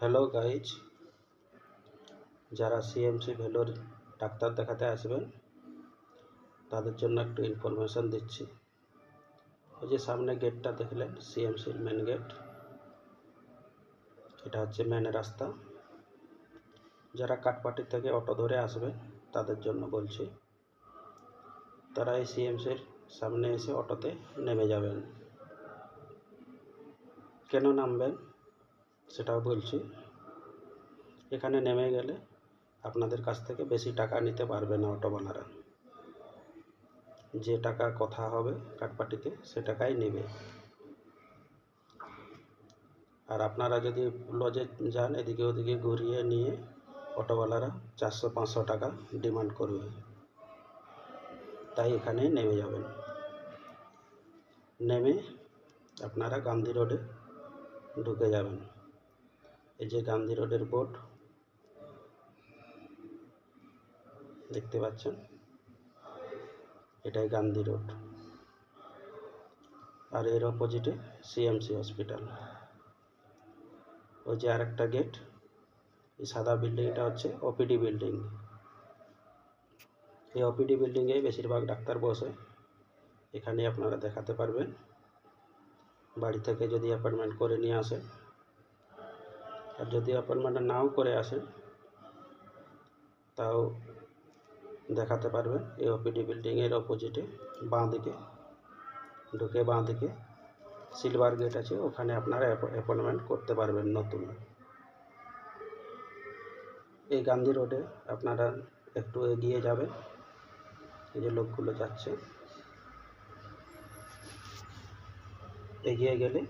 Hello guys যারা CMC Vellore ডাক্তার দেখাতে আসবেন, তাদের জন্য একটু ইনফরমেশন দিচ্ছি। ওই যে সামনে গেটটা দেখলেন সিএমসির মেন গেট এটা হচ্ছে মেন রাস্তা। যারা কাঠপাটি থেকে অটো ধরে আসবে, তাদের জন্য বলছি তারা এই সিএমসির সামনে এসে অটোতে নেমে যাবেন। কেন নামবেন? সেটাও বলছি। এখানে নেমে গেলে আপনাদের কাছ থেকে বেশি টাকা নিতে পারবে না অটোওয়ালারা। যে টাকা কথা হবে কাঠপাটিতে, সে টাকাই নেবে। আর আপনারা যদি লজে যান, এদিকে ওদিকে ঘুরিয়ে নিয়ে অটোওয়ালারা চারশো, পাঁচশো টাকা ডিমান্ড করবে। তাই এখানেই নেমে যাবেন। নেমে আপনারা গান্ধী রোডে ঢুকে যাবেন। এই যে গান্ধী রোডের বোর্ড দেখতে পাচ্ছেন? এটাই গান্ধী রোড। আর এর অপোজিটে সিএমসি হসপিটাল ওই যে আরেকটা গেট এই সাদা বিল্ডিংটা হচ্ছে ওপিডি বিল্ডিং এই ওপিডি বিল্ডিংয়ে বেশিরভাগ ডাক্তার বসে। এখানে আপনারা দেখাতে পারবেন। বাড়ি থেকে যদি অ্যাপয়েন্টমেন্ট করে নিয়ে আসেন। আর যদি অ্যাপয়েন্টমেন্ট নাও করে আসেন তাও দেখাতে পারবেন এই ওপিডি বিল্ডিংয়ের অপোজিটে বাঁ দিকে ঢুকে বাঁ দিকে সিলভার গেট আছে, ওখানে আপনারা অ্যাপয়েন্টমেন্ট করতে পারবেন নতুন। এই গান্ধী রোডে আপনারা একটু এগিয়ে যাবেন, এই যে লোকগুলো যাচ্ছে। এগিয়ে গেলে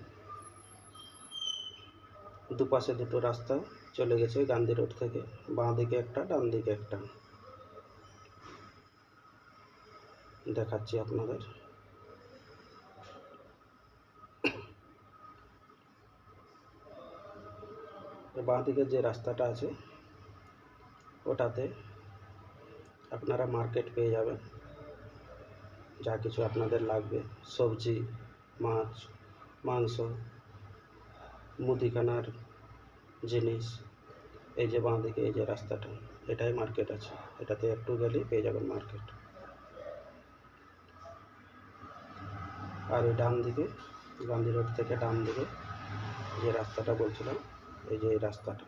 দুপাশে দুটো রাস্তা চলে গেছে গান্ধী রোড থেকে বাঁ দিকে একটা ডান দিকে একটা। দেখাচ্ছি আপনাদের। বাঁ দিকে যে রাস্তাটা আছে, ওটাতে আপনারা মার্কেট পেয়ে যাবেন। যা কিছু আপনাদের লাগবে। সবজি, মাছ, মাংস, মুদিখানার জিনিস। এই যে বাঁ দিকে এই যে রাস্তাটা, এটাই মার্কেট আছে। এটাতে একটু গেলেই পেয়ে যাবেন মার্কেট আর এই ডান দিকে, গান্ধী রোড থেকে ডান দিকে যে রাস্তাটা বলছিলাম, এই যে এই রাস্তাটা।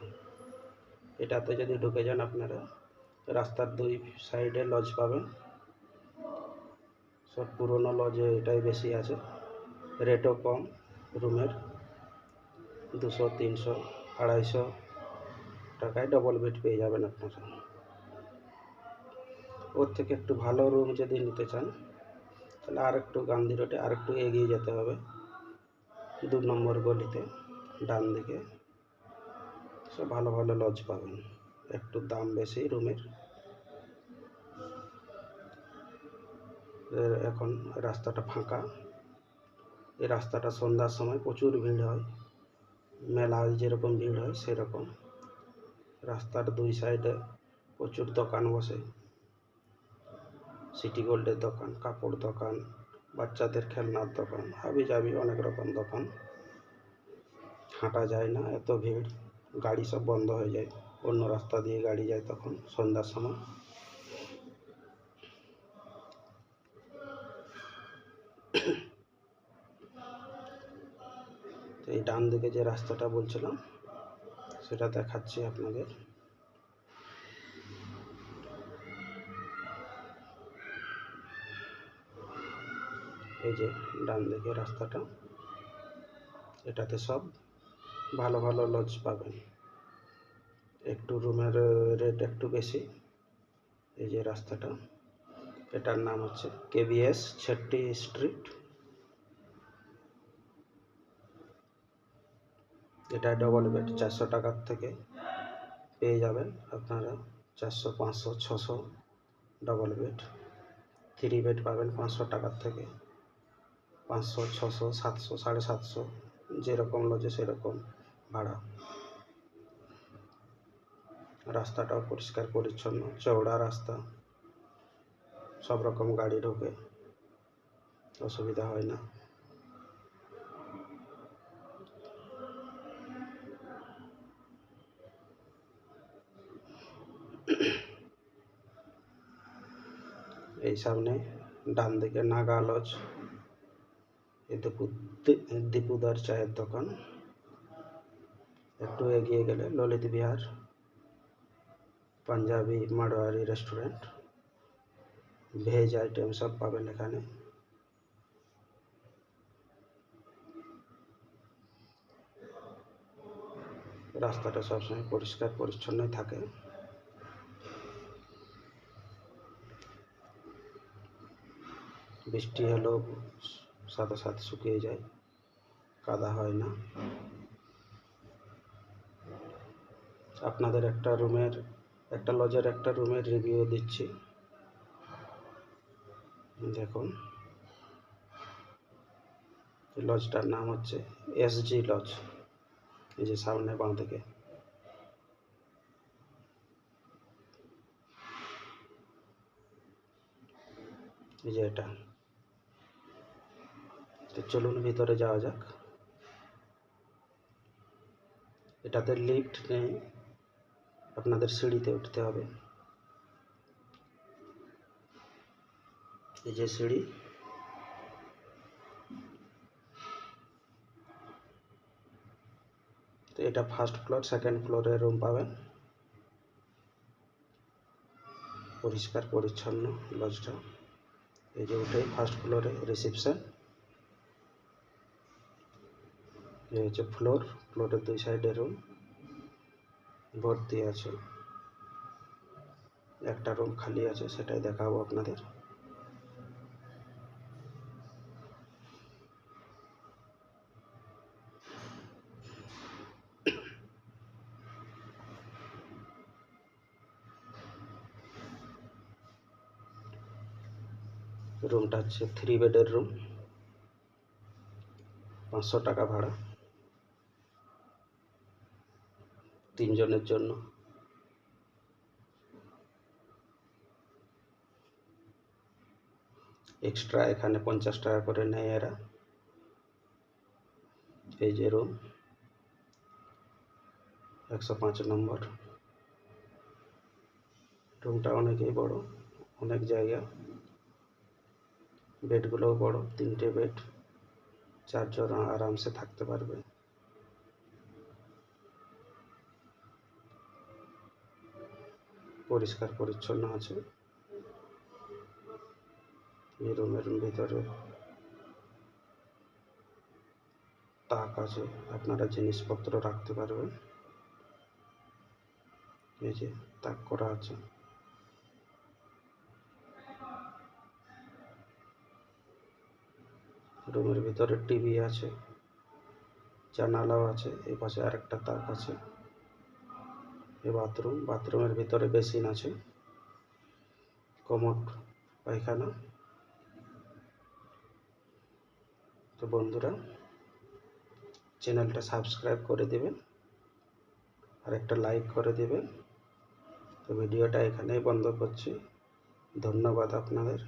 এটাতে যদি ঢুকে যান আপনারা, রাস্তার দুই সাইডে লজ পাবেন। সব পুরনো লজে এটাই বেশি আছে। রেটও কম রুমের দুশো, তিনশো। আড়াইশো টাকায় ডবল বেড পেয়ে যাবেন আপনারা। ওর থেকে একটু ভালো রুম যদি নিতে চান, তাহলে আর একটু গান্ধী রোডে আর একটু এগিয়ে যেতে হবে। দু নম্বর গলিতে, ডান দিকে। সব ভালো ভালো লজ পাবেন। একটু দাম বেশি রুমের। এখন রাস্তাটা ফাঁকা। এই রাস্তাটা সন্ধ্যার সময় প্রচুর ভিড় হয়। মেলায় যেরকম ভিড় হয়, সেরকম। রাস্তার দুই সাইডে প্রচুর দোকান বসে। সিটি গোল্ডের দোকান, কাপড় দোকান, বাচ্চাদের খেলনার দোকান, হাবি জাবি অনেক রকম দোকান। হাঁটা যায় না, এত ভিড়। গাড়ি সব বন্ধ হয়ে যায়। অন্য রাস্তা দিয়ে গাড়ি যায় তখন সন্ধ্যার সময়। ডান দিকে যে রাস্তাটা বলছিলাম, সেটা দেখাচ্ছি আপনাদের। এই যে ডান দিকে রাস্তাটা, এটাতে সব ভালো ভালো লজ পাবেন। একটু রুমের রেট একটু বেশি, এই যে রাস্তাটা। এটার নাম হচ্ছে কেবিএস ছেট্টি স্ট্রিট এটা ডবল বেড চারশো টাকার থেকে পেয়ে যাবেন আপনারা। চারশো, পাঁচশো, ছশো ডবল বেড থ্রি বেড পাবেন পাঁচশো টাকার থেকে। পাঁচশো, ছশো, সাতশো, সাড়ে সাতশো, যেরকম লজে সেরকম ভাড়া। রাস্তাটাও পরিষ্কার, পরিচ্ছন্ন, চওড়া রাস্তা। সব রকম গাড়ি ঢোকে, অসুবিধা হয় না। এই সামনে ডান দিকে নাগা লজ এই দীপু দীপুদার চায়ের দোকান একটু এগিয়ে গেলে Lalit Bihar Punjabi Marwari restaurant veg item সব পাবেন এখানে রাস্তাটা সবসময় পরিষ্কার পরিচ্ছন্নই থাকে বৃষ্টি হলেও সাথে সাথে শুকিয়ে যায়, কাদা হয় না। আপনাদের একটা রুমের, একটা লজের একটা রুমের রিভিউ দিচ্ছি। দেখুন। লজটার নাম হচ্ছে এসজি লজ এই যে সামনে বাঁ থেকে এই যে এটা। তো চলুন ভিতরে যাওয়া যাক। এটাতে লিফট নেই, আপনাদের সিঁড়িতে উঠতে হবে। এই যে সিঁড়ি। তো এটা ফার্স্ট ফ্লোর সেকেন্ড ফ্লোরে রুম পাবেন। পরিষ্কার, পরিচ্ছন্ন লজটা এই যে উঠে ফার্স্ট ফ্লোরে রিসেপশন হচ্ছে ফ্লোর ফ্লোরের দুই সাইডে রুম ভর্তি আছে। একটা রুম খালি আছে, সেটাই দেখাবো আপনাদের। রুমটা হচ্ছে থ্রি বেডের রুম পাঁচশো টাকা ভাড়া। তিনজনের জন্য। এক্সট্রা এখানে পঞ্চাশ টাকা করে নেয় এরা। এই যে রুম একশো পাঁচ নম্বর। রুমটা অনেকই বড়, অনেক জায়গা। বেডগুলোও বড়, তিনটে বেড চারজন আরামসে থাকতে পারবে। পরিষ্কার পরিচ্ছন্ন আছে। এই রুমের ভিতরে তাক আছে। আপনারা জিনিসপত্র রাখতে পারবেন। এই যে তাক করা আছে। রুমের ভিতরে টিভি আছে, জানালাও আছে, এই পাশে আরেকটা তাক আছে। এই বাথরুম। বাথরুমের ভিতরে বেসিন আছে কমোড পায়খানা। তো বন্ধুরা, চ্যানেলটা সাবস্ক্রাইব করে দেবেন, আর একটা লাইক করে দেবেন। তো ভিডিওটা এখানেই বন্ধ করছি। ধন্যবাদ আপনাদের।